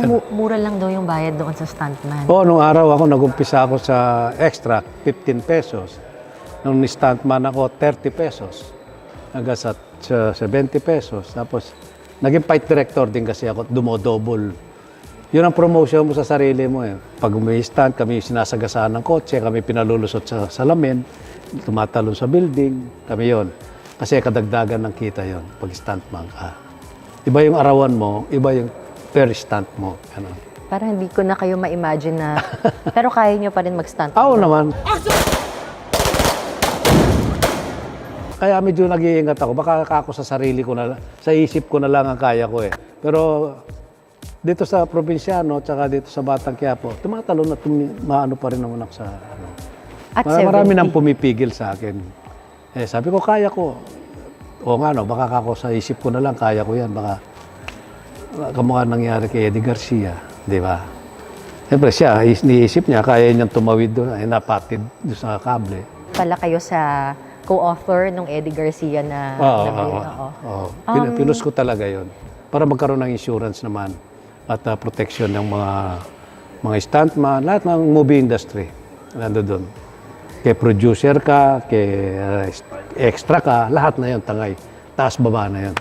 Tsaka mu- mura lang daw yung bayad doon sa stuntman. Oo, nung araw ako, nag-umpisa ako sa extra, 15 pesos. Nung ni-stuntman ako, 30 pesos. Hanggang sa, sa 70 pesos. Tapos, naging fight director din kasi ako, dumodouble. Yun ang promotion mo sa sarili mo eh. Pag umi-stunt, kami sinasagasaan ng kotse, kami pinalulusot sa salamin, tumatalon sa building, kami yon. Kasi kadagdagan ng kita yon pag stuntman ka. Iba yung arawan mo, iba yung per stunt mo. Ano. Parang hindi ko na kayo ma-imagine na... pero kaya nyo pa rin mag-stunt. Ako naman. Kaya medyo nag-iingat ako. Baka ako sa sarili ko na sa isip ko na lang ang kaya ko eh. Pero dito sa probinsyano, tsaka dito sa Batang Quiapo, tumatalon at tumi- maano pa rin naman ako sa ano. At Mar- Marami 70. nang pumipigil sa akin. Eh, sabi ko, kaya ko. O nga no, baka ako sa isip ko na lang, kaya ko yan. Baka kamukha nangyari kay Eddie Garcia, di ba? Siyempre siya, is- niisip niya, kaya niyang tumawid doon, ay napatid doon sa kable. Pala kayo sa co-author nung Eddie Garcia na... Oo, na oo, oo. oo. Pin- pinus ko talaga yon para magkaroon ng insurance naman at uh, protection ng mga mga stuntman, lahat ng movie industry. Nando doon. Kay producer ka, kay uh, extra ka, lahat na yon tangay. Taas baba na yon.